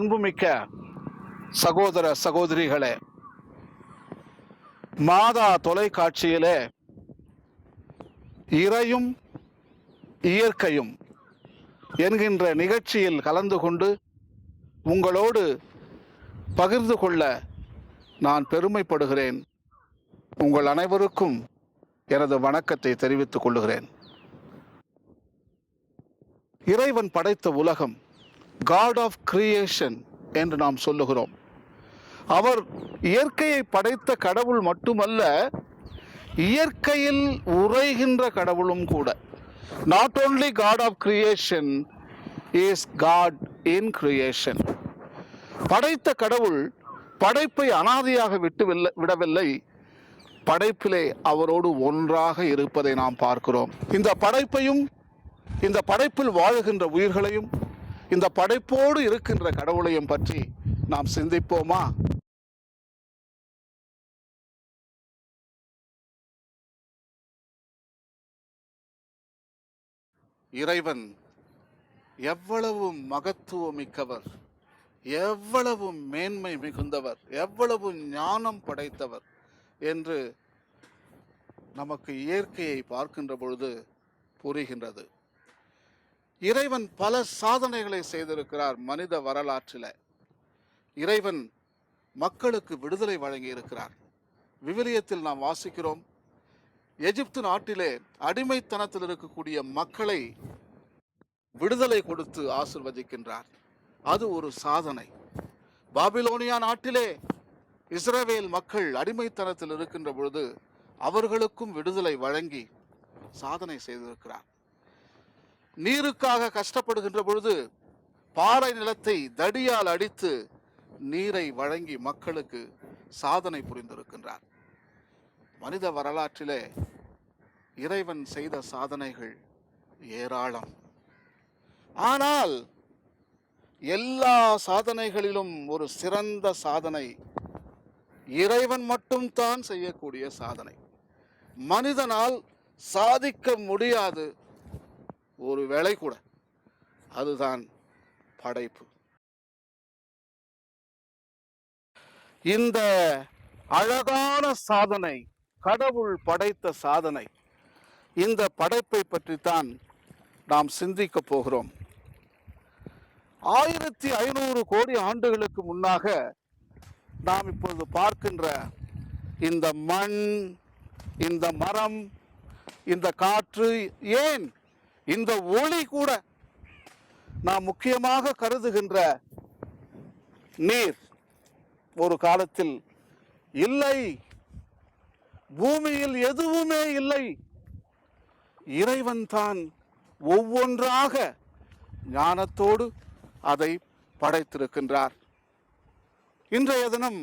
அன்புமிக்க சகோதர சகோதரிகளே மாதா தொலைக்காட்சியிலே இறையும் இயற்கையும் என்கின்ற நிகழ்ச்சியில் கலந்து கொண்டு உங்களோடு பகிர்ந்து கொள்ள நான் பெருமைப்படுகிறேன். உங்கள் அனைவருக்கும் எனது வணக்கத்தை தெரிவித்துக் கொள்கிறேன். இறைவன் படைத்த உலகம் காட் ஆஃப் கிரியேஷன் என்று நாம் சொல்லுகிறோம். அவர் இயற்கையை படைத்த கடவுள் மட்டுமல்ல இயற்கையில் உரைகின்ற கடவுளும் கூட. Not only God of creation is God in creation படைத்த கடவுள் படைப்பை அனாதையாக விட்டு விடவில்லை. படைப்பிலே அவரோடு ஒன்றாக இருப்பதை நாம் பார்க்கிறோம். இந்த படைப்பையும் இந்த படைப்பில் வாழுகின்ற உயிர்களையும் இந்த படைப்போடு இருக்கின்ற கடவுளையும் பற்றி நாம் சிந்திப்போமா? இறைவன் எவ்வளவு மகத்துவமிக்கவர் எவ்வளவு மேன்மை மிகுந்தவர் எவ்வளவு ஞானம் படைத்தவர் என்று நமக்கு இயற்கையை பார்க்கின்ற பொழுது புரிகின்றது. இறைவன் பல சாதனைகளை செய்திருக்கிறார் மனித வரலாற்றில். இறைவன் மக்களுக்கு விடுதலை வழங்கி இருக்கிறார் விவிலியத்தில் நாம் வாசிக்கிறோம் எகிப்து நாட்டிலே அடிமைத்தனத்தில் இருக்கக்கூடிய மக்களை விடுதலை கொடுத்து ஆசிர்வதிக்கின்றார். அது ஒரு சாதனை. பாபிலோனியா நாட்டிலே இஸ்ரவேல் மக்கள் அடிமைத்தனத்தில் இருக்கின்ற பொழுது அவர்களுக்கும் விடுதலை வழங்கி சாதனை செய்திருக்கிறார். நீருக்காக கஷ்டப்படுகின்ற பொழுது பாறை நிலத்தை தடியால் அடித்து நீரை வழங்கி மக்களுக்கு சாதனை புரிந்திருக்கின்றார். மனித வரலாற்றிலே இறைவன் செய்த சாதனைகள் ஏராளம். ஆனால் எல்லா சாதனைகளிலும் ஒரு சிறந்த சாதனை இறைவன் மட்டும்தான் செய்யக்கூடிய சாதனை. மனிதனால் சாதிக்க முடியாது ஒரு வேளை கூட அதுதான் படைப்பு. இந்த அழகான சாதனை கடவுள் படைத்த சாதனை இந்த படைப்பை பற்றித்தான் நாம் சிந்திக்க போகிறோம். ஆயிரத்தி ஐநூறு கோடி ஆண்டுகளுக்கு முன்னாக நாம் இப்பொழுது பார்க்கின்ற இந்த மண் இந்த மரம் இந்த காற்று ஏன் இந்த ஒளி கூட நாம் முக்கியமாக கருதுகின்ற நீர் ஒரு காலத்தில் இல்லை. பூமியில் எதுவுமே இல்லை. இறைவன் தான் ஒவ்வொன்றாக ஞானத்தோடு அதை படைத்திருக்கின்றார். இன்றைய தினம்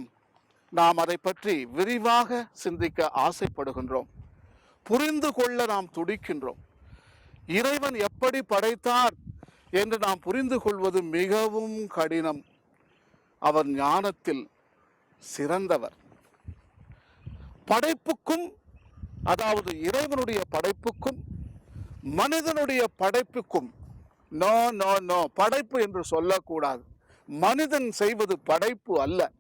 நாம் அதை பற்றி விரிவாக சிந்திக்க ஆசைப்படுகின்றோம். புரிந்து கொள்ள நாம் துடிக்கின்றோம். இறைவன் எப்படி படைத்தார் என்று நாம் புரிந்து கொள்வது மிகவும் கடினம். அவர் ஞானத்தில் சிறந்தவர். படைப்புக்கும் அதாவது இறைவனுடைய படைப்புக்கும் மனிதனுடைய படைப்புக்கும் நோ நோ நோ படைப்பு என்று சொல்லக்கூடாது. மனிதன் செய்வது படைப்பு அல்ல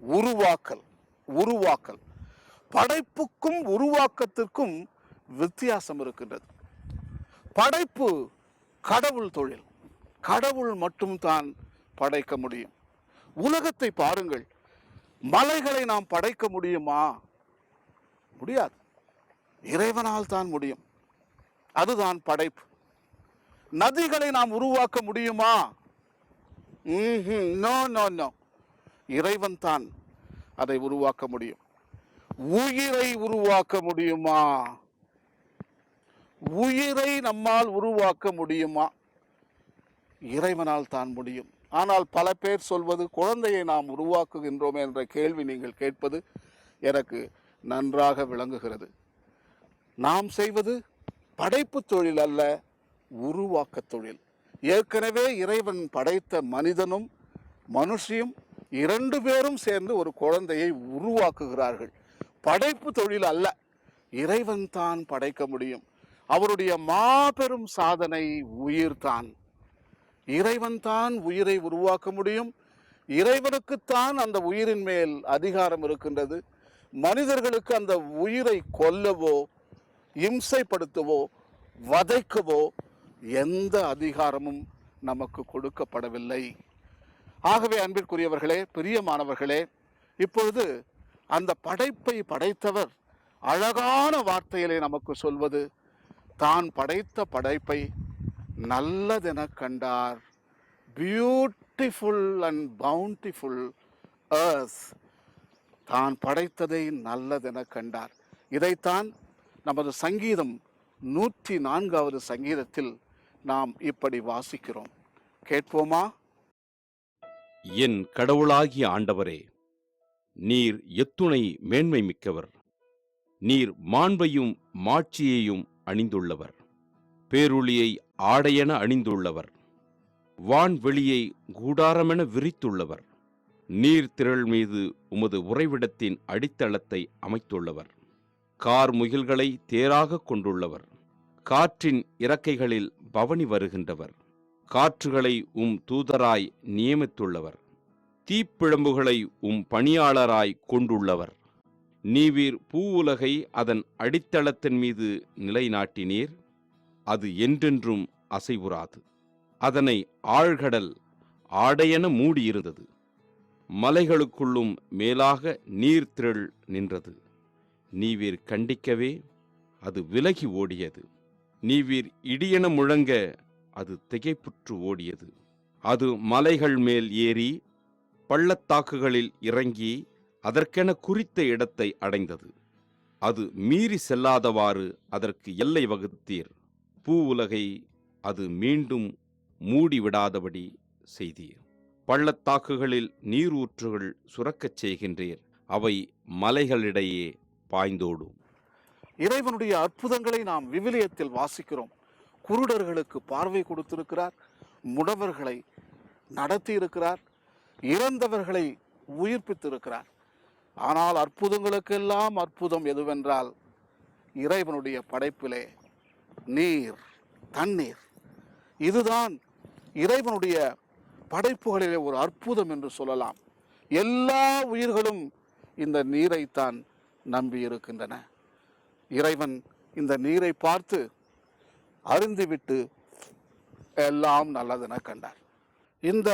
உருவாக்கல் உருவாக்கல். படைப்புக்கும் உருவாக்கத்திற்கும் வித்தியாசம் இருக்கின்றது. படைப்பு கடவுள் தொழில். கடவுள் மட்டும்தான் படைக்க முடியும். உலகத்தை பாருங்கள். மலைகளை நாம் படைக்க முடியுமா? முடியாது. இறைவனால் தான் முடியும். அதுதான் படைப்பு. நதிகளை நாம் உருவாக்க முடியுமா? No no no. இறைவன் தான் அதை உருவாக்க முடியும். உயிரை உருவாக்க முடியுமா? உயிரை நம்மால் உருவாக்க முடியுமா? இறைவனால் தான் முடியும். ஆனால் பல பேர் சொல்வது குழந்தையை நாம் உருவாக்குகின்றோம் என்ற கேள்வி நீங்கள் கேட்பது எனக்கு நன்றாக விளங்குகிறது. நாம் செய்வது படைப்பு தொழில் அல்ல உருவாக்க தொழில். ஏற்கனவே இறைவன் படைத்த மனிதனும் மனுஷியும் இரண்டு பேரும் சேர்ந்து ஒரு குழந்தையை உருவாக்குகிறார்கள். படைப்பு தொழில் அல்ல இறைவன் தான் படைக்க முடியும். அவருடைய மாபெரும் சாதனை உயிர்தான். இறைவன் தான் உயிரை உருவாக்க முடியும். இறைவனுக்குத்தான் அந்த உயிரின் மேல் அதிகாரம் இருக்கின்றது. மனிதர்களுக்கு அந்த உயிரை கொல்லவோ இம்சைப்படுத்தவோ வதைக்கவோ எந்த அதிகாரமும் நமக்கு கொடுக்கப்படவில்லை. ஆகவே அன்பிற்குரியவர்களே பிரியமானவர்களே இப்பொழுது அந்த படைப்பை படைத்தவர் அழகான வார்த்தையிலே நமக்கு சொல்வது தான் படைத்த படைப்பை நல்லதென கண்டார். Beautiful and bountiful earth. தான் படைத்ததை நல்லதென கண்டார். இதைத்தான் நமது சங்கீதம் நூற்றி நான்காவது சங்கீதத்தில் நாம் இப்படி வாசிக்கிறோம். கேட்போமா? என் கடவுளாகிய ஆண்டவரே நீர் எத்துணை மேன்மை மிக்கவர் நீர் மாண்பையும் மாட்சியையும் அணிந்துள்ளவர். பேருளியை ஆடையென அணிந்துள்ளவர். வான்வெளியை கூடாரமென விரித்துள்ளவர். நீர்த்திரள் மீது உமது உறைவிடத்தின் அடித்தளத்தை அமைத்துள்ளவர். கார் முகில்களை தேராகக் கொண்டுள்ளவர். காற்றின் இறக்கைகளில் பவனி வருகின்றவர். காற்றுகளை உம் தூதராய் நியமித்துள்ளவர். தீப்பிழம்புகளை உம் பணியாளராய் கொண்டுள்ளவர். நீவீர் பூவுலகை அதன் அடித்தளத்தின் மீது நிலைநாட்டினீர் அது என்றென்றும் அசைவுறாது. அதனை ஆழ்கடல் ஆடையென மூடியிருந்தது. மலைகளுக்குள்ளும் மேலாக நீர் திரள் நின்றது. நீவீர் கண்டிக்கவே அது விலகி ஓடியது. நீவீர் இடியென முழங்க அது திகைப்புற்று ஓடியது. அது மலைகள் மேல் ஏறி பள்ளத்தாக்குகளில் இறங்கி அதற்கென குறித்த இடத்தை அடைந்தது. அது மீறி செல்லாதவாறு அதற்கு எல்லை வகுத்தீர். பூ உலகை அது மீண்டும் மூடிவிடாதபடி செய்தீர். பள்ளத்தாக்குகளில் நீரூற்றுகள் சுரக்கச் செய்கின்றீர். அவை மலைகளிடையே பாய்ந்தோடும். இறைவனுடைய அற்புதங்களை நாம் விவிலியத்தில் வாசிக்கிறோம். குருடர்களுக்கு பார்வை கொடுத்திருக்கிறார். முடவர்களை நடத்தி இருக்கிறார் இறந்தவர்களை உயிர்ப்பித்திருக்கிறார். ஆனால் அற்புதங்களுக்கெல்லாம் அற்புதம் எதுவென்றால் இறைவனுடைய படைப்பிலே நீர் தண்ணீர். இதுதான் இறைவனுடைய படைப்புகளிலே ஒரு அற்புதம் என்று சொல்லலாம். எல்லா உயிர்களும் இந்த நீரைத்தான் நம்பி இருக்கின்றன இறைவன் இந்த நீரை பார்த்து அருந்திவிட்டு எல்லாம் நல்லதென கண்டார். இந்த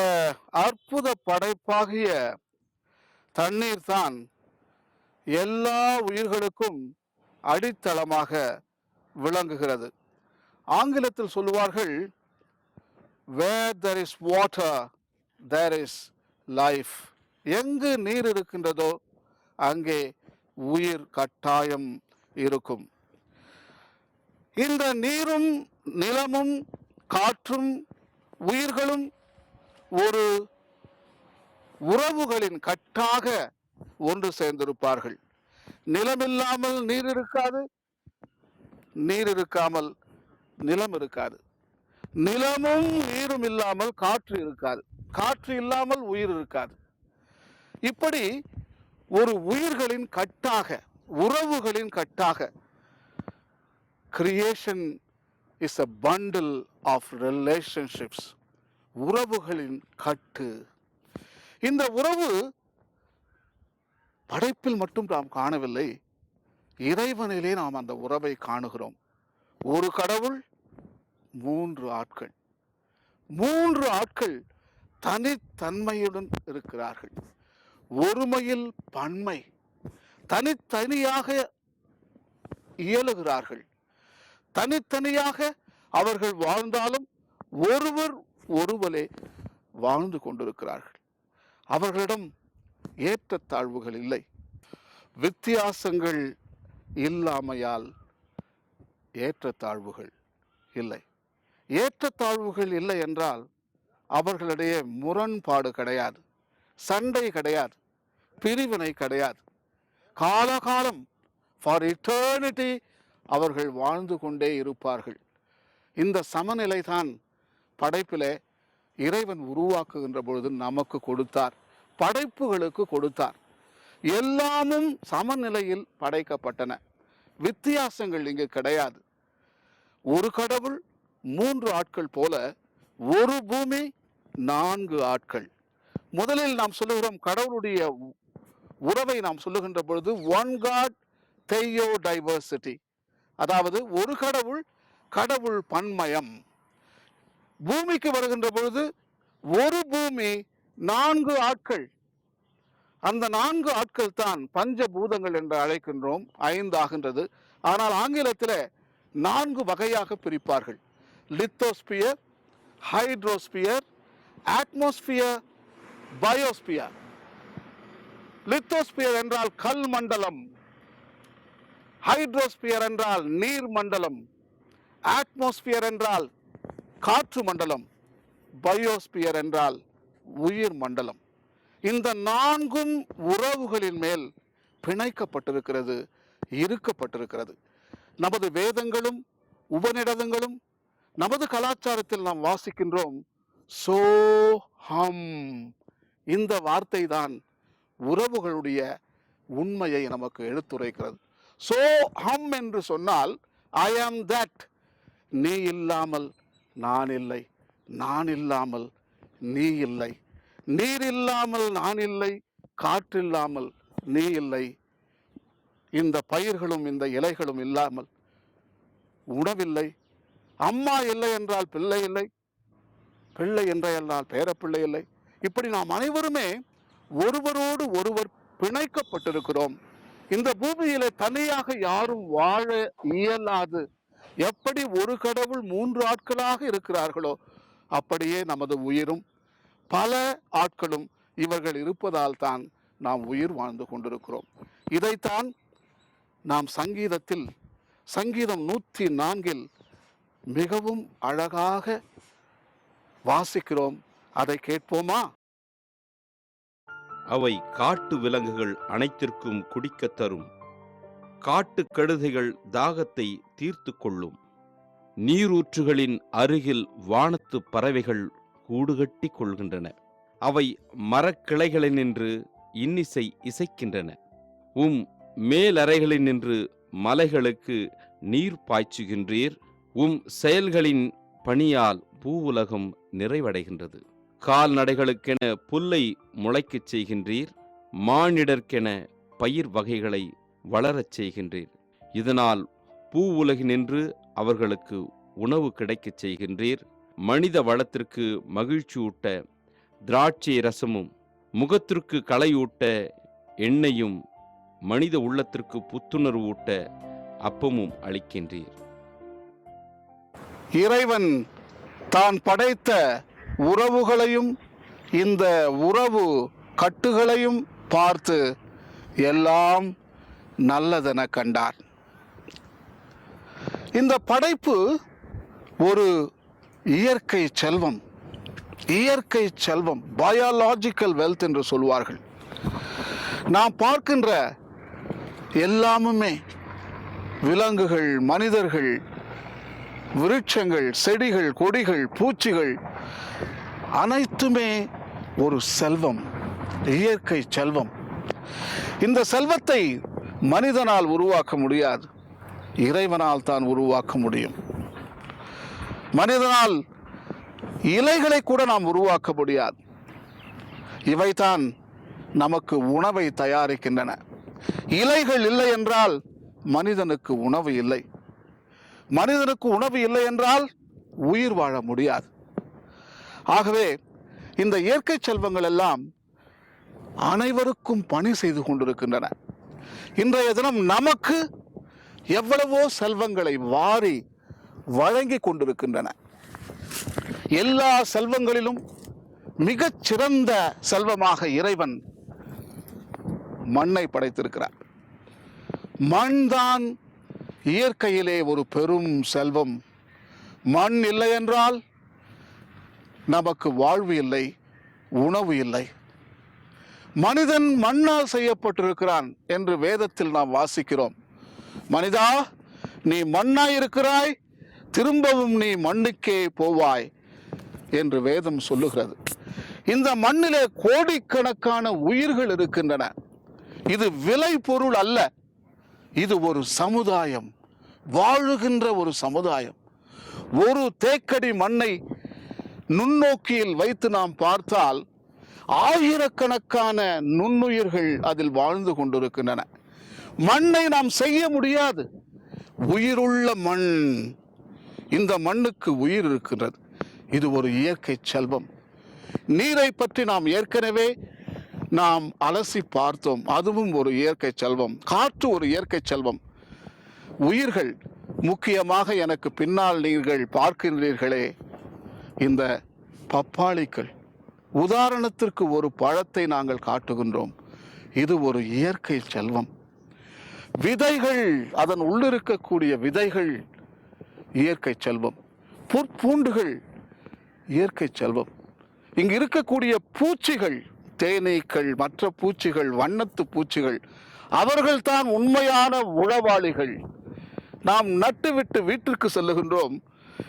அற்புத படைப்பாகிய தண்ணீர் தான் எல்லா உயிர்களுக்கும் அடித்தளமாக விளங்குகிறது. ஆங்கிலத்தில் சொல்லுவார்கள் where there is water there is life எங்கு நீர் இருக்கின்றதோ அங்கே உயிர் கட்டாயம் இருக்கும். இந்த நீரும் நிலமும் காற்றும் உயிர்களும் ஒரு உறவுகளின் கட்டாக ஒன்று சேர்ந்திருப்பார்கள். நிலமில்லாமல் நீர் இருக்காது நீர் இருக்காமல் நிலம் இருக்காது. நிலமும் நீரும் இல்லாமல் காற்று இருக்காது. காற்று இல்லாமல் உயிர் இருக்காது. இப்படி ஒரு உயிர்களின் கட்டாக உறவுகளின் கட்டாக creation is a bundle of relationships உறவுகளின் கட்டு இந்த உறவு படைப்பில் மட்டும் நாம் காணவில்லை. இறைவனிலே நாம் அந்த உறவை காணுகிறோம். ஒரு கடவுள் மூன்று ஆட்கள். மூன்று ஆட்கள் தனித்தன்மையுடன் இருக்கிறார்கள். ஒருமையில் பன்மை. தனித்தனியாக இயலுகிறார்கள். தனித்தனியாக அவர்கள் வாழ்ந்தாலும் ஒருவர் ஒருவரே வாழ்ந்து கொண்டிருக்கிறார்கள். அவர்களிடம் ஏற்றத்தாழ்வுகள் இல்லை. வித்தியாசங்கள் இல்லாமையால் ஏற்றத்தாழ்வுகள் இல்லை. ஏற்றத்தாழ்வுகள் இல்லை என்றால் அவர்களிடையே முரண்பாடு கிடையாது சண்டை கிடையாது பிரிவினை கிடையாது. காலகாலம் ஃபார் இட்டர்னிட்டி அவர்கள் வாழ்ந்து கொண்டே இருப்பார்கள். இந்த சமநிலை தான் படைப்பிலே இறைவன் உருவாக்குகின்ற பொழுது நமக்கு கொடுத்தார் படைப்புகளுக்கு கொடுத்தார். எல்லாமும் சமநிலையில் படைக்கப்பட்டன. வித்தியாசங்கள் இங்கு கிடையாது. ஒரு கடவுள் மூன்று ஆட்கள் போல ஒரு பூமி நான்கு ஆட்கள். முதலில் நாம் சொல்லுகிறோம் கடவுளுடைய உ- உறவை நாம் சொல்லுகின்ற பொழுது ஒன் காட் தெய்யோ டைவர்சிட்டி அதாவது ஒரு கடவுள் கடவுள் பன்மயம். பூமிக்கு வருகின்ற பொழுது ஒரு பூமி நான்கு ஆட்கள். அந்த நான்கு ஆட்கள் தான் பஞ்சபூதங்கள் என்று அழைக்கின்றோம். ஐந்து ஆகின்றது. ஆனால் ஆங்கிலத்தில் நான்கு வகையாக பிரிப்பார்கள். Lithosphere hydrosphere atmosphere biosphere. Lithosphere என்றால் கல் மண்டலம். ஹைட்ரோஸ்பியர் என்றால் நீர் மண்டலம். ஆட்மோஸ்பியர் என்றால் காற்று மண்டலம் பயோஸ்பியர் என்றால் உயிர் மண்டலம். இந்த நான்கும் உறவுகளின் மேல் பிணைக்கப்பட்டிருக்கிறது இருக்கப்பட்டிருக்கிறது. நமது வேதங்களும் உபநிடதங்களும் நமது கலாச்சாரத்தில் நாம் வாசிக்கின்றோம் சோ ஹம். இந்த வார்த்தை தான் உறவுகளுடைய உண்மையை நமக்கு எடுத்துரைக்கிறது. சோ ஹம் என்று சொன்னால் ஐ ஆம் தட் நீ இல்லாமல் நான் இல்லை நான் இல்லாமல் நீ இல்லை. நீர் இல்லாமல் நான் இல்லை காற்றில்லாமல் நீ இல்லை. இந்த பயிர்களும் இந்த இலைகளும் இல்லாமல் உணவில்லை. அம்மா இல்லை என்றால் பிள்ளை இல்லை. பிள்ளை என்றால் பேரப்பிள்ளை இல்லை. இப்படி நாம் அனைவருமே ஒருவரோடு ஒருவர் பிணைக்கப்பட்டிருக்கிறோம். இந்த பூமியில தனியாக யாரும் வாழ இயலாது. எப்படி ஒரு கடவுள் மூன்று ஆட்களாக இருக்கிறார்களோ அப்படியே நமது உயிரும் பல ஆட்களும் இவர்கள் இருப்பதால் தான் நாம் உயிர் வாழ்ந்து கொண்டிருக்கிறோம். இதைத்தான் நாம் சங்கீதத்தில் சங்கீதம் நூற்றி நான்கில் மிகவும் அழகாக வாசிக்கிறோம். அதை கேட்போமா? அவை காட்டு விலங்குகள் அனைத்திற்கும் குடிக்கத் தரும் காட்டுக் கழுதைகள் தாகத்தை தீர்த்து கொள்ளும் நீரூற்றுகளின் அருகில் வானத்து பறவைகள் கூடுகட்டி கொள்கின்றன. அவை மரக்கிளைகளினின்று இன்னிசை இசைக்கின்றன. உம் மேலறைகளினின்று மலைகளுக்கு நீர் பாய்ச்சுகின்றீர். உம் செயல்களின் பணியால் பூவுலகம் நிறைவடைகின்றது. கால்நடைகளுக்கென புல்லை முளைக்கச் செய்கின்றீர். மானிடர்க்கென பயிர் வகைகளை வளரச் செய்கின்றீர் இதனால் பூவுலகினின்று அவர்களுக்கு உணவு கிடைக்கச் செய்கின்றீர். மனித வளத்திற்கு மகிழ்ச்சியூட்ட திராட்சை ரசமும் முகத்திற்கு களையூட்ட எண்ணெயும் மனித உள்ளத்திற்கு புத்துணர்வு ஊட்ட அப்பமும் அளிக்கின்றீர். இறைவன் தான் படைத்த உறவுகளையும் இந்த உறவு கட்டுகளையும் பார்த்து எல்லாம் நல்லதென கண்டார். இந்த படைப்பு ஒரு இயற்கை செல்வம். இயற்கை செல்வம் பயாலாஜிக்கல் வெல்த் என்று சொல்வார்கள். நாம் பார்க்கின்ற எல்லாமுமே விலங்குகள் மனிதர்கள் விருட்சங்கள் செடிகள் கொடிகள் பூச்சிகள் அனைத்துமே ஒரு செல்வம் இயற்கை செல்வம். இந்த செல்வத்தை மனிதனால் உருவாக்க முடியாது. இறைவனால் தான் உருவாக்க முடியும். மனிதனால் இலைகளை கூட நாம் உருவாக்க முடியாது. இவைதான் நமக்கு உணவை தயாரிக்கின்றன. இலைகள் இல்லை என்றால் மனிதனுக்கு உணவு இல்லை. மனிதனுக்கு உணவு இல்லை என்றால் உயிர் வாழ முடியாது. ஆகவே இந்த இயற்கை செல்வங்கள் எல்லாம் அனைவருக்கும் பணி செய்து கொண்டிருக்கின்றன. இன்றைய தினம் நமக்கு எவ்வளவோ செல்வங்களை வாரி வழங்கி கொண்டிருக்கின்றன. எல்லா செல்வங்களிலும் மிகச் சிறந்த செல்வமாக இறைவன் மண்ணை படைத்திருக்கிறார். மண்தான் இயற்கையிலே ஒரு பெரும் செல்வம். மண் இல்லை என்றால் நமக்கு வாழ்வு இல்லை உணவு இல்லை. மனிதன் மண்ணால் செய்யப்பட்டிருக்கிறான் என்று வேதத்தில் நாம் வாசிக்கிறோம். மனிதா நீ மண்ணாய் இருக்கிறாய் திரும்பவும் நீ மண்ணுக்கே போவாய் என்று வேதம் சொல்லுகிறது. இந்த மண்ணிலே கோடிக்கணக்கான உயிர்கள் இருக்கின்றன. இது விலை பொருள் அல்ல. இது ஒரு சமுதாயம் வாழுகின்ற ஒரு சமுதாயம். ஒரு தேக்கடி மண்ணை நுண்ணோக்கியில் வைத்து நாம் பார்த்தால் ஆயிரக்கணக்கான நுண்ணுயிர்கள் அதில் வாழ்ந்து கொண்டிருக்கின்றன. மண்ணை நாம் செய்ய முடியாது. உயிருள்ள மண். இந்த மண்ணுக்கு உயிர் இருக்கிறது இது ஒரு இயற்கை செல்வம். நீரை பற்றி நாம் ஏற்கனவே நாம் அலசி பார்த்தோம். அதுவும் ஒரு இயற்கை செல்வம். காற்று ஒரு இயற்கை செல்வம். உயிர்கள் முக்கியமாக எனக்கு பின்னால் நீங்கள் பார்க்கின்றீர்களே. இந்த பப்பாளிகள். உதாரணத்திற்கு ஒரு பழத்தை நாங்கள் காட்டுகின்றோம். இது ஒரு இயற்கை செல்வம். விதைகள் அதன் உள்ளிருக்கக்கூடிய விதைகள் இயற்கை செல்வம். புற்பூண்டுகள் இயற்கை செல்வம். இங்கு இருக்கக்கூடிய பூச்சிகள் தேனீக்கள் மற்ற பூச்சிகள் வண்ணத்து பூச்சிகள் அவர்கள்தான் உண்மையான உளவாளிகள். நாம் நட்டுவிட்டு வீட்டிற்கு செல்லுகின்றோம்.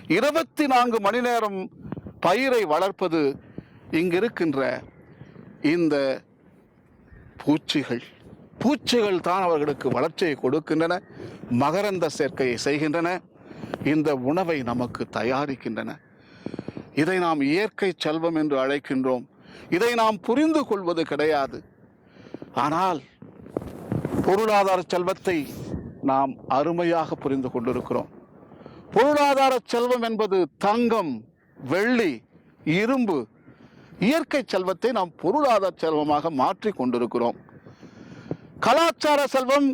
இருபத்தி நான்கு மணி நேரம் பயிரை வளர்ப்பது இங்கிருக்கின்ற இந்த பூச்சிகள். பூச்சிகள் தான் அவர்களுக்கு வளர்ச்சியை கொடுக்கின்றன மகரந்த சேர்க்கையை செய்கின்றன இந்த உணவை நமக்கு தயாரிக்கின்றன. இதை நாம் இயற்கை செல்வம் என்று அழைக்கின்றோம். இதை நாம் புரிந்து கொள்வது கிடையாது. ஆனால் பொருளாதார செல்வத்தை நாம் அருமையாக புரிந்து கொண்டிருக்கிறோம். பொருளாதார செல்வம் என்பது தங்கம் வெள்ளி இரும்பு இயற்கை செல்வத்தை நாம் பொருளாதார செல்வமாக மாற்றி கொண்டிருக்கிறோம். கலாச்சார செல்வம்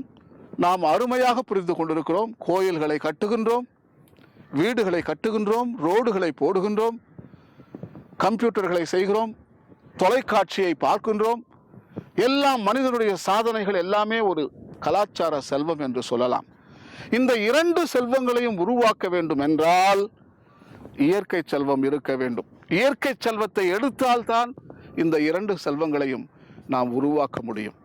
நாம் அருமையாக புரிந்து கொண்டிருக்கிறோம். கோயில்களை கட்டுகின்றோம் வீடுகளை கட்டுகின்றோம் ரோடுகளை போடுகின்றோம் கம்ப்யூட்டர்களை செய்கிறோம் தொலைக்காட்சியை பார்க்கின்றோம். எல்லாம் மனிதனுடைய சாதனைகள் எல்லாமே ஒரு கலாச்சார செல்வம் என்று சொல்லலாம். இந்த இரண்டு செல்வங்களையும் உருவாக்க வேண்டும் என்றால் இயற்கை செல்வம் இருக்க வேண்டும். இயற்கை செல்வத்தை எடுத்தால்தான் இந்த இரண்டு செல்வங்களையும் நாம் உருவாக்க முடியும்.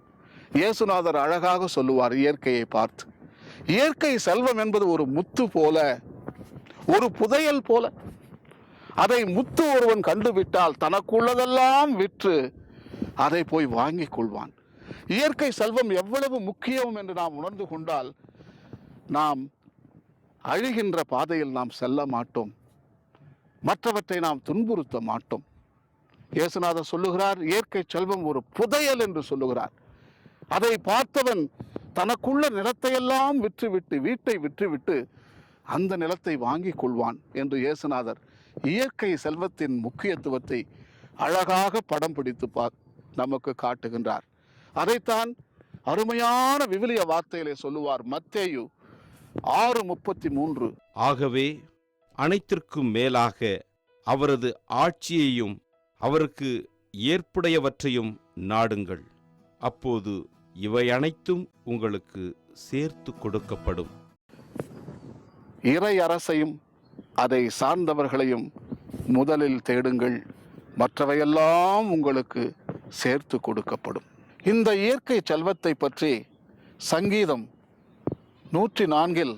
இயேசுநாதர் அழகாக சொல்லுவார் இயற்கையை பார்த்து. இயற்கை செல்வம் என்பது ஒரு முத்து போல ஒரு புதையல் போல. அதை முத்து ஒருவன் கண்டுவிட்டால் தனக்குள்ளதெல்லாம் விற்று அதை போய் வாங்கிக் கொள்வான். இயற்கை செல்வம் எவ்வளவு முக்கியம் என்று நாம் உணர்ந்து கொண்டால் நாம் அழிகின்ற பாதையில் நாம் செல்ல மாட்டோம். மற்றவற்றை நாம் துன்புறுத்த மாட்டோம். இயேசுநாதர் சொல்லுகிறார் இயற்கை செல்வம் ஒரு புதையல் என்று சொல்லுகிறார். அதை பார்த்தவன் தனக்குள்ள நிலத்தையெல்லாம் விற்றுவிட்டு வீட்டை விற்றுவிட்டு அந்த நிலத்தை வாங்கிக் கொள்வான் என்று இயேசுநாதர் இயற்கை செல்வத்தின் முக்கியத்துவத்தை அழகாக படம் பிடித்து பா நமக்கு காட்டுகின்றார். அதைத்தான் அருமையான விவிலிய வார்த்தையிலே சொல்லுவார் மத்தேயு ஆறு முப்பத்தி மூன்று. ஆகவே அனைத்திற்கும் மேலாக அவரது ஆட்சியையும் அவருக்கு ஏற்புடையவற்றையும் நாடுங்கள். அப்போது இவை அனைத்தும் உங்களுக்கு சேர்த்து கொடுக்கப்படும். இறை அரசையும் அதை சார்ந்தவர்களையும் முதலில் தேடுங்கள். மற்றவையெல்லாம் உங்களுக்கு சேர்த்து கொடுக்கப்படும். இந்த இயற்கை செல்வத்தை பற்றி சங்கீதம் நூற்றி நான்கில்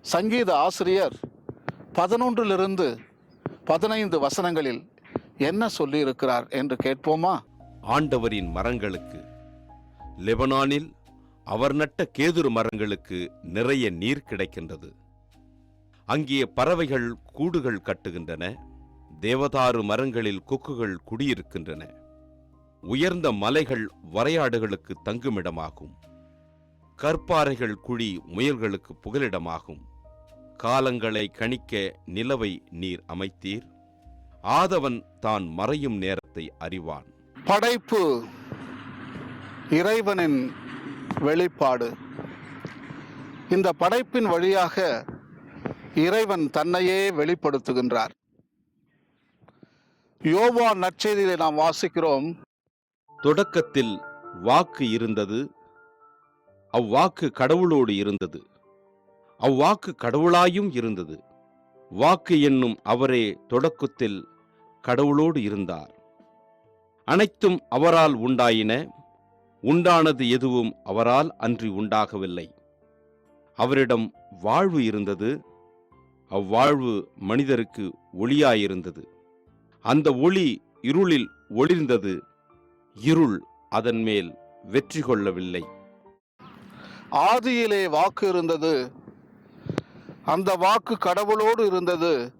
சங்கீத ஆசிரியர் பதினொன்றிலிருந்து பதினைந்து வசனங்களில் என்ன சொல்லியிருக்கிறார் என்று கேட்போமா? ஆண்டவரின் மரங்களுக்கு லெபனானில் அவர் நட்ட கேதுரு மரங்களுக்கு நிறைய நீர் கிடைக்கின்றது. அங்கே பறவைகள் கூடுகள் கட்டுகின்றன தேவதாறு மரங்களில் கொக்குகள் குடியிருக்கின்றன. உயர்ந்த மலைகள் வரையாடுகளுக்கு தங்குமிடமாகும். கற்பாறைகள் குழி முயல்களுக்கு புகலிடமாகும். காலங்களை கணிக்க நிலவை நீர் அமைத்தீர். ஆதவன் தான் மறையும் நேரத்தை அறிவான். படைப்பு இறைவனின் வெளிப்பாடு. இந்த படைப்பின் வழியாக இறைவன் தன்னையே வெளிப்படுத்துகின்றார். யோவா நற்செய்தியிலே நாம் வாசிக்கிறோம். தொடக்கத்தில் வாக்கு இருந்தது அவ்வாக்கு கடவுளோடு இருந்தது. அவ்வாக்கு கடவுளாயும் இருந்தது. வாக்கு என்னும் அவரே தொடக்கத்தில் கடவுளோடு இருந்தார். அனைத்தும் அவரால் உண்டாயின உண்டானது எதுவும் அவரால் அன்றி உண்டாகவில்லை. அவரிடம் வாழ்வு இருந்தது அவ்வாழ்வு மனிதருக்கு ஒளியாயிருந்தது. அந்த ஒளி இருளில் ஒளிர்ந்தது இருள் அதன் மேல் வெற்றி கொள்ளவில்லை. ஆதியிலே வாக்கு இருந்தது அந்த வாக்கு கடவுளோடு இருந்தது.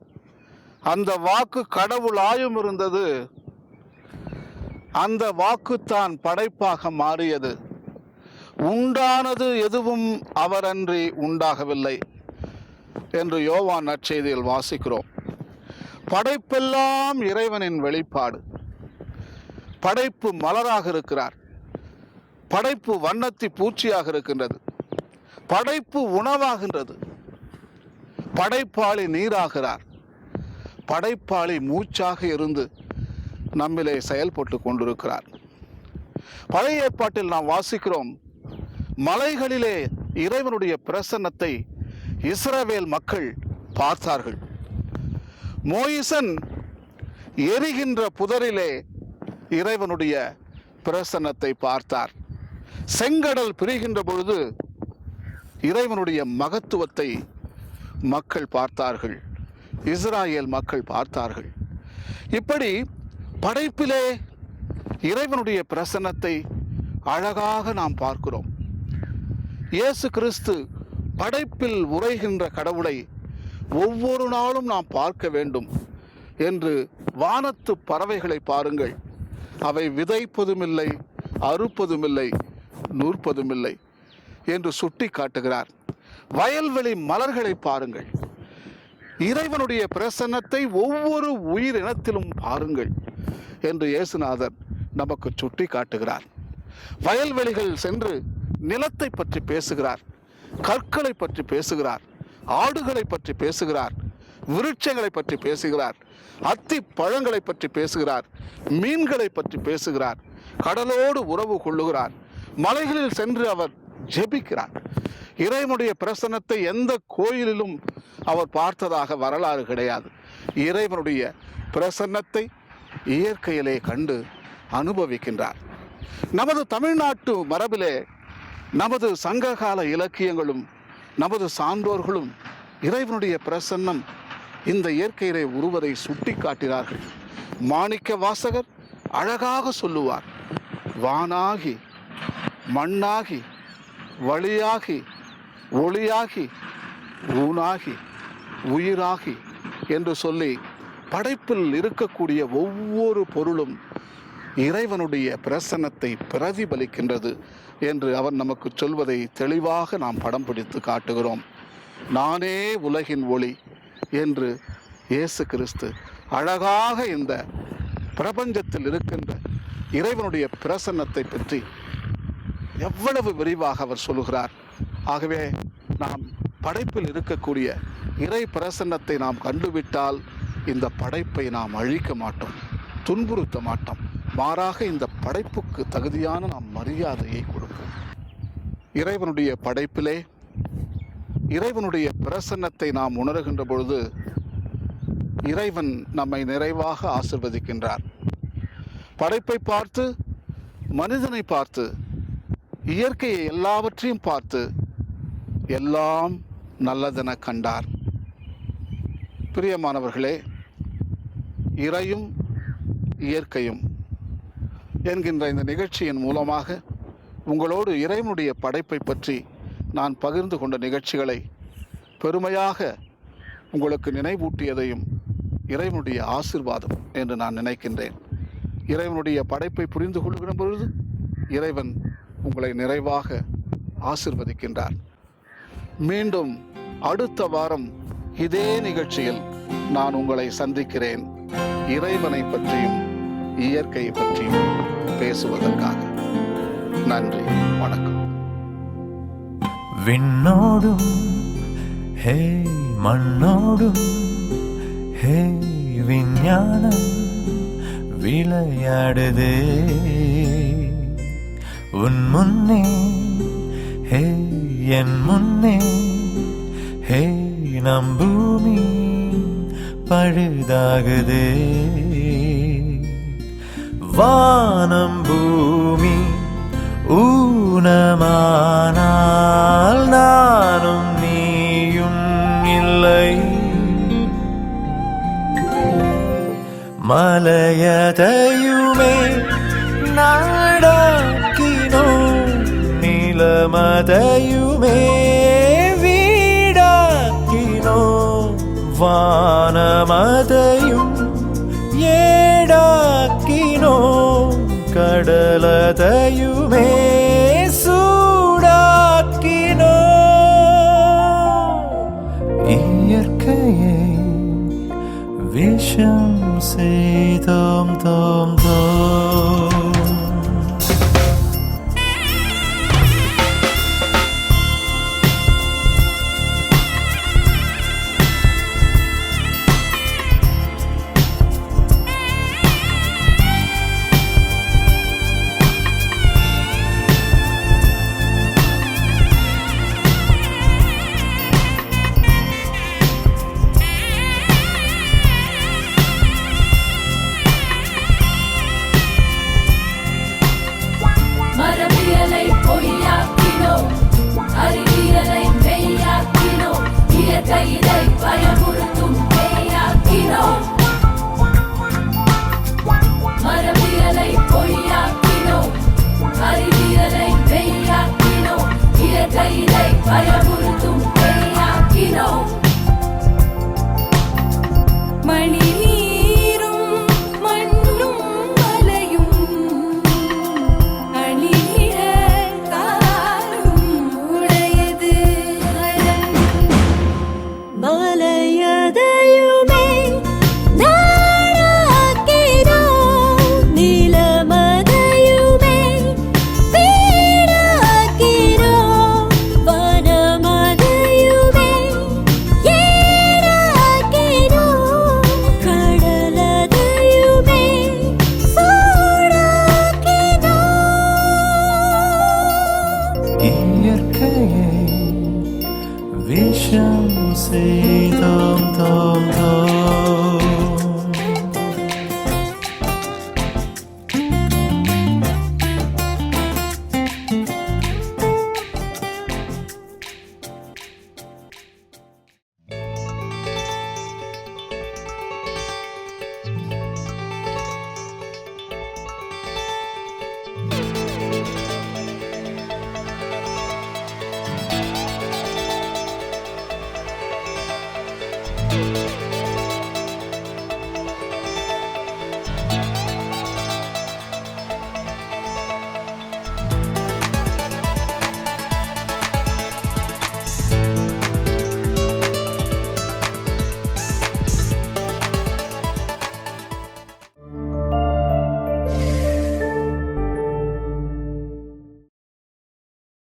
அந்த வாக்கு கடவுளாயும் இருந்தது. அந்த வாக்குத்தான் படைப்பாக மாறியது. உண்டானது எதுவும் அவரன்றி உண்டாகவில்லை என்று யோவான் நற்செய்தியில் வாசிக்கிறோம். படைப்பெல்லாம் இறைவனின் வெளிப்பாடு. படைப்பு மலராக இருக்கிறார். படைப்பு வண்ணத்தி பூச்சியாக இருக்கின்றது. படைப்பு உணவாகின்றது. படைப்பாளி நீராகிறார். படைப்பாளி மூச்சாக இருந்து நம்மிலே செயல்பட்டு கொண்டிருக்கிறார். பழைய ஏற்பாட்டில் நாம் வாசிக்கிறோம் மலைகளிலே இறைவனுடைய பிரசன்னத்தை இஸ்ரவேல் மக்கள் பார்த்தார்கள். மோயிசன் எரிகின்ற புதரிலே இறைவனுடைய பிரசன்னத்தை பார்த்தார். செங்கடல் பிரிகின்ற பொழுது இறைவனுடைய மகத்துவத்தை மக்கள் பார்த்தார்கள். இஸ்ராயேல் மக்கள் பார்த்தார்கள். இப்படி படைப்பிலே இறைவனுடைய பிரசன்னத்தை அழகாக நாம் பார்க்கிறோம். இயேசு கிறிஸ்து படைப்பில் உரைகின்ற கடவுளை ஒவ்வொரு நாளும் நாம் பார்க்க வேண்டும் என்று வானத்து பறவைகளை பாருங்கள். அவை விதைப்பதுமில்லை அறுப்பதுமில்லை நூற்பதுமில்லை என்று சுட்டி காட்டுகிறார் வயல்வெளி மலர்களை பாருங்கள். இறைவனுடைய பிரசன்னத்தை ஒவ்வொரு உயிரினத்திலும் பாருங்கள் என்று இயேசுநாதர் நமக்கு சுட்டி காட்டுகிறார். வயல்வெளிகள் சென்று நிலத்தை பற்றி பேசுகிறார் கற்களை பற்றி பேசுகிறார் ஆடுகளை பற்றி பேசுகிறார் விருட்சங்களை பற்றி பேசுகிறார் அத்தி பழங்களை பற்றி பேசுகிறார் மீன்களை பற்றி பேசுகிறார் கடலோடு உறவு கொள்ளுகிறார் மலைகளில் சென்று அவர் ஜெபிக்கிறார். இறைவனுடைய பிரசன்னத்தை எந்த கோயிலிலும் அவர் பார்த்ததாக வரலாறு கிடையாது. இறைவனுடைய பிரசன்னத்தை இயற்கையிலே கண்டு அனுபவிக்கின்றார். நமது தமிழ்நாட்டு மரபிலே நமது சங்ககால இலக்கியங்களும் நமது சான்றோர்களும் இறைவனுடைய பிரசன்னம் இந்த இயற்கையிலே உருவதை சுட்டி காட்டினார்கள் மாணிக்க வாசகர் அழகாக சொல்லுவார் வானாகி மண்ணாகி வழியாகி ஒளியாகி ஊனாகி உயிராகி என்று சொல்லி படைப்பில் இருக்கக்கூடிய ஒவ்வொரு பொருளும் இறைவனுடைய பிரசன்னத்தை பிரதிபலிக்கின்றது என்று அவர் நமக்கு சொல்வதை தெளிவாக நாம் படம் பிடித்து காட்டுகிறோம். நானே உலகின் ஒளி என்று இயேசு கிறிஸ்து அழகாக இந்த பிரபஞ்சத்தில் இருக்கின்ற இறைவனுடைய பிரசன்னத்தை பற்றி எவ்வளவு விரிவாக அவர் சொல்லுகிறார். ஆகவே நாம் படைப்பில் இருக்கக்கூடிய இறை பிரசன்னத்தை நாம் கண்டுவிட்டால் இந்த படைப்பை நாம் அழிக்க மாட்டோம் துன்புறுத்த மாட்டோம். மாறாக இந்த படைப்புக்கு தகுதியான நாம் மரியாதையை கொடுப்போம். இறைவனுடைய படைப்பிலே இறைவனுடைய பிரசன்னத்தை நாம் உணர்கின்ற பொழுது இறைவன் நம்மை நிறைவாக ஆசிர்வதிக்கின்றார். படைப்பை பார்த்து மனிதனை பார்த்து இயற்கையை எல்லாவற்றையும் பார்த்து எல்லாம் நல்லதென கண்டார். பிரியமானவர்களே இறையும் இயற்கையும் என்கின்ற இந்த நிகழ்ச்சியின் மூலமாக உங்களோடு இறைவனுடைய படைப்பை பற்றி நான் பகிர்ந்து கொண்ட நிகழ்ச்சிகளை பெருமையாக உங்களுக்கு நினைவூட்டியதையும் இறைவனுடைய ஆசிர்வாதம் என்று நான் நினைக்கின்றேன். இறைவனுடைய படைப்பை புரிந்து கொள்கிற பொழுது இறைவன் உங்களை நிறைவாக ஆசிர்வதிக்கின்றார். மீண்டும் அடுத்த வாரம் இதே நிகழ்ச்சியில் நான் உங்களை சந்திக்கிறேன். இறைவனை பற்றியும் இயற்கையை பற்றியும் பேசுவதற்காக. நன்றி வணக்கம். விண்ணோடும் ஹே மண்ணோடும் ஹே விஞ்ஞானம் விளையாடுதே. உன் முன்னே ஹே என் முன்னே ஹே நம் பூமி பழுதாகுதே. வானம் பூமி ஊனமானால் நானும் நீயும் இல்லை. மலையதையுமே நான் மதையுமே வீடாக்கினோ வானமதையும் ஏடாக்கினோ கடலதையுமே சூடாக்கினோ. இயற்கையை விஷம் செய்தோம் தோம் தோம்.